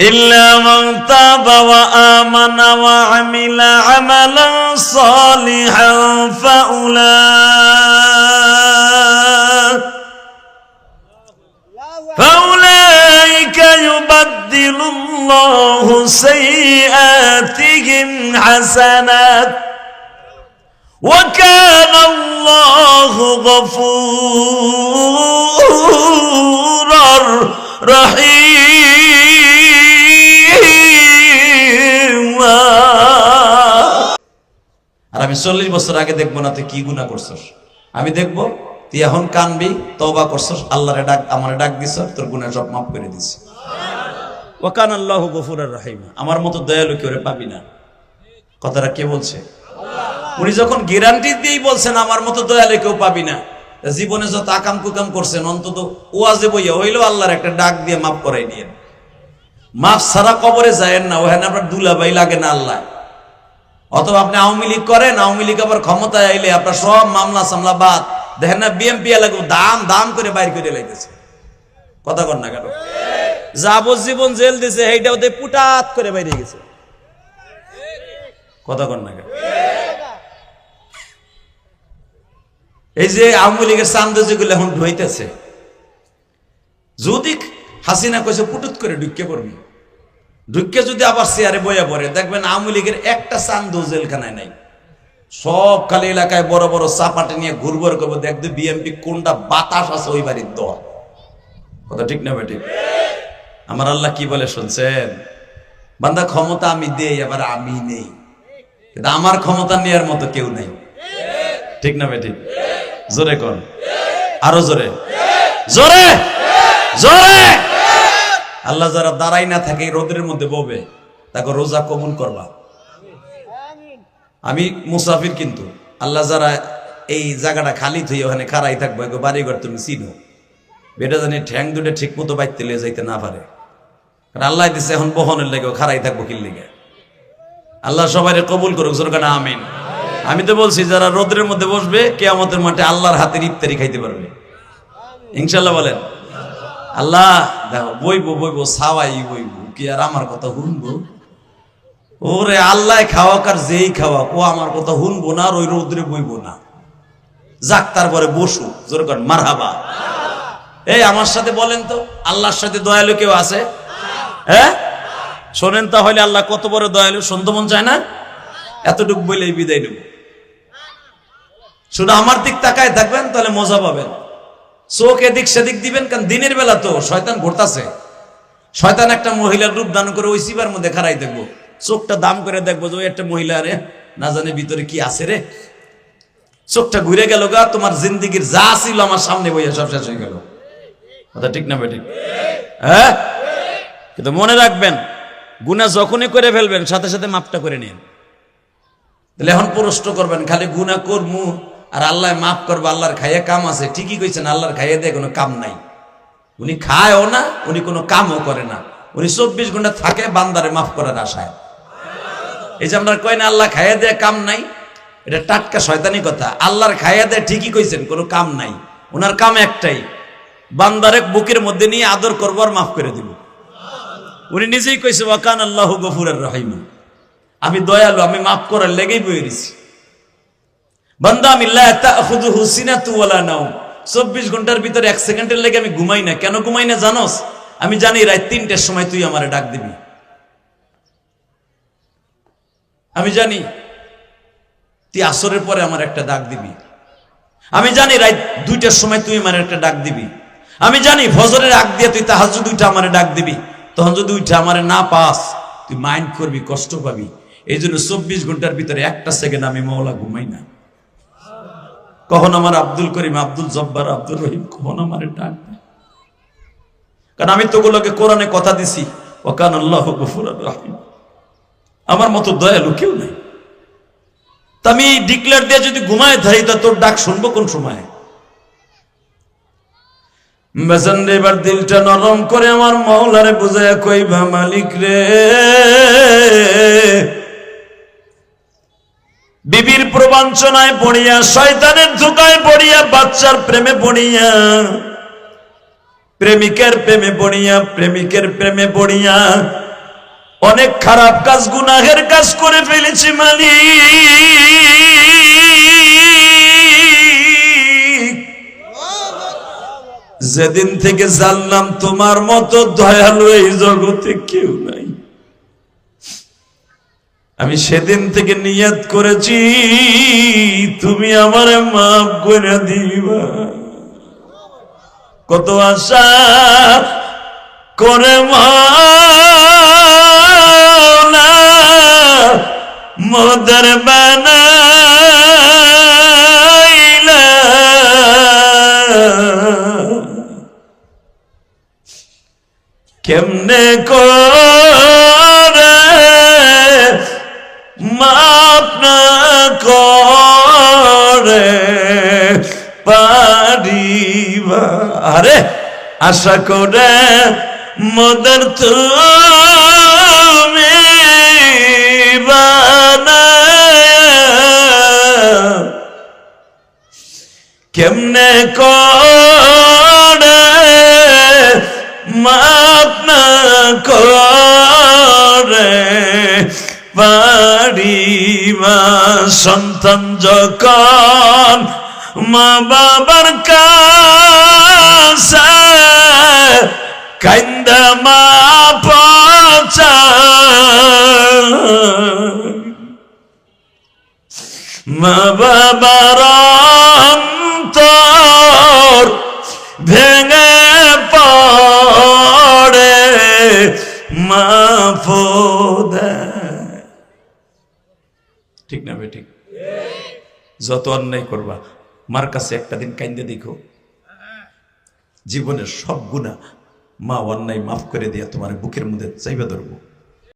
إلا من تاب وآمن وعمل عملا صالحا فأولئك فأولئك يبدل الله سيئاتهم حسنات وكان الله غفورا رحيما আর আমি চল্লিশ বছর আগে দেখব না তুই কি গুণা করছস। আমি দেখব, তুই এখন কানবি তবা করছস, আল্লাহরে ডাক, আমারে ডাক দিছ তোর গুণা সব মাফ করে দিস ওয়াকান আল্লাহ গফুর রাহিম। আমার মতো দয়ালু কেউ পাবি না। কথাটা কে বলছে? উনি যখন গ্যারান্টি দিয়েই বলছেন, আমার মতো দয়ালু কেউ পাবি না। জীবনে যত আকাম কুকাম করছেন, অন্তত ওয়াজে বইয়া হইলেও আল্লাহর একটা ডাক দিয়ে মাফ করাই নিয়েন। মাফ ছাড়া কবরে যায়েন না, ওখানে আপনার দুলাবাই লাগে না আল্লাহ। অথবা আপনি আওয়ামী লীগ করেন, আওয়ামী লীগ আবার ক্ষমতায় আইলে আপনার সব মামলা সামলা বাদ। দেখেন না বিএমপি এলাকা দাম দাম করে বাইর করে লাইতেছে। কথা কর না কেন? যাবজ্জীবন জেল দিছে সেইটা ওদের পুটাত করে বাইরে গেছে। কথা কর না কেন? এই যে আওয়ামী লীগের চান্দ যেগুলো এখন ঢুইতেছে। যদি হাসিনা কইছে পুটুত করে ঢুকে পড়বি। ঢুকে যদি আবার চেয়ারে বইয়া পড়ে, দেখবেন আওয়ামী লীগের একটা চান্দ জেলখানায় নাই। সব খালি এলাকায় বড় বড় চাপাটে নিয়ে ঘুরবর করব, দেখবে বিএমপি কোনটা বাতাস আছে ওই বাড়ির দোয়া। কথা ঠিক না বেঠিক? আমার আল্লাহ কি বলে শুনছেন? বান্দা, ক্ষমতা আমি দেই, আবার আমি নেই। কিন্তু আমার ক্ষমতা নেওয়ার মতো কেউ নেই। ঠিক না বেঠিক? জোরে কর আরও জোরে। জোরে! জোরে! আল্লাহ যারা দাঁড়াই না থাকে রোদের মধ্যে ববে তাকে রোজা কবুল করবা। আমি মুসাফির কিন্তু, আল্লাহ যারা এই জায়গাটা খালি থই ওখানে খারাই থাকব, এগো বাড়িঘর তুমি চিনো। বেটা জানি ঠ্যাং দুটে ঠিক মতো বাইতে লিয়ে যাইতে না পারে। কারণ আল্লাহ দিছে, এখন বহনের লেগে খারাই থাকব কিল লেগে। আল্লাহ সবাই কবুল করুক সরকার আমিন। আমি তো বলছি, যারা রোদের মধ্যে বসবে, কেয়ামতের মাঠে আল্লাহর হাতের ইফতারি খাইতে পারবে। ইনশাল্লাহ বলেন। আল্লাহ, দেখো, বইবো বইবো, সাওয়াই বইবো, কি আর আমার কথা শুনব? ওরে আল্লাহ, খাওয়াক আর যেই খাওয়াক, ও আমার কথা শুনব না আর ওই রৌদ্রে বইবো না। যাক, তারপরে বসু, জোর কর, মারহাবা। এই, আমার সাথে বলেন তো, আল্লাহর সাথে দয়ালু কেউ আছে? হ্যাঁ? শোনেন তাহলে আল্লাহ কত বড় দয়ালু, শুনতে মন চায় না? এতটুকু বলেই বিদায় নেব। শুধু আমার দিক তাকায় থাকবেন, তাহলে মজা পাবেন। চোখ এদিক সেদিক দিবেন কারণ দিনের বেলা তো শয়তান ঘুরতাছে। শয়তান একটা মহিলার রূপ দান করে ওই সিবার মধ্যে খারাই দেখব। চোখটা দাম করে দেখব যে ওই একটা মহিলা রে, না জানে ভিতরে কি আছে রে। চোখটা ঘুরে গেল গা, তোমার জিন্দিগির যা ছিল আমার সামনে বইয়া সব শেষ হয়ে গেল। কথা ঠিক না বেঠিক? হ্যাঁ? কিন্তু মনে রাখবেন, গুণা যখনই করে ফেলবেন, সাথে সাথে মাপটা করে নিন। তাহলে এখন প্রশ্ন করবেন, খালি গুণা করমু আর আল্লাহ মাফ করব, আল্লাহর খাইয়ে কাম আছে। ঠিকই কইছেন, আল্লাহর খাইয়ে দেয় কোনো কাম নাই। উনি খায়ও না, উনি কোনো কামও করে না। উনি চব্বিশ ঘণ্টা থাকে, বান্দারে মাফ করার আশায়। এই যে আমরা কই না, আল্লাহ খাইয়ে দেয় কাম নাই, এটা টাটকা শয়তানি কথা। আল্লাহর খাইয়ে দেয় ঠিকই কইছেন, কোনো কাম নাই। ওনার কাম একটাই, বান্দারে বুকের মধ্যে নিয়ে আদর করব আর মাফ করে দিব। উনি নিজেই কইছে ওয়াকান আল্লাহ গফুরের রহিম। আমি দয়ালু, আমি মাফ করার লেগেই বয়ে দিছি। বান্দা আমি 24 ঘণ্টার ভিতরে এক সেকেন্ডের লেগে আমি ঘুমাই না। কেন ঘুমাই না জানোস? আমি জানি রাত তিনটের সময় তুই আমারে ডাক দিবি। আমি জানি তুই আসরের পরে আমার একটা ডাক দিবি। আমি জানি রাত দুইটার সময় তুই আমার একটা ডাক দিবি। আমি জানি ফজরের আগ দিয়ে তুই তাহাজ দুইটা আমারে ডাক দিবি। তখন যদি উঠে আমারে না পাস, তুই মাইন্ড করবি, কষ্ট পাবি। এই জন্য চব্বিশ ঘণ্টার ভিতরে একটা সেকেন্ড আমি মৌলা ঘুমাই না। কখন আমার আব্দুল করিম, আব্দুল জব্বার আব্দুল রহিম, কখন আমার ডাক দেয়। কারণ আমি তোগুলোকে কোরআনে কথা দিছি ওকান আল্লাহ গফুর রাহিম। আমার মতো দয়ালু কেউ নাই। তা আমি ডিক্লেয়ার দিয়ে যদি ঘুমায় থাকি তা তোর ডাক শুনব কোন সময়? বেসন রে, এবার দিলটা নরম করে আমার মৌলারে বুঝায় কইবা, মালিক রে। বিবির প্রবঞ্চনায় পড়িয়া, শয়তানের ধোকায় পড়িয়া, বাচ্চার প্রেমে পড়িয়া, প্রেমিকের প্রেমে পড়িয়া, প্রেমিকের প্রেমে পড়িয়া, অনেক খারাপ কাজ, গুনাহের কাজ করে ফেলেছি মালিক। যেদিন থেকে জানলাম তোমার মতো দয়ালু এই জগতে কেউ নাই। আমি সেদিন থেকে নিয়ত করেছি, তুমি আমার মাফ করে দিবা। কত আশা করে মোদের বানাইলা। কেমনে করে মাপ না করে পারিবা। আরে আশা করে মদর তুমি কেমনে করে মাপ না করে পারিবা সন্তান যখন মা বাবার কাছে কান্দা মা পচা মা বাবার অন্তর ভেঙে পড়ে মা ঠিক না ঠিক। যত অন্যায় করবা, মার কাছে একটা দিন কাইন্দে দেখো। জীবনের সব গুণা মা অন্যায় মাফ করে দিয়া তোমার বুকের মধ্যে চাইবা ধরবো।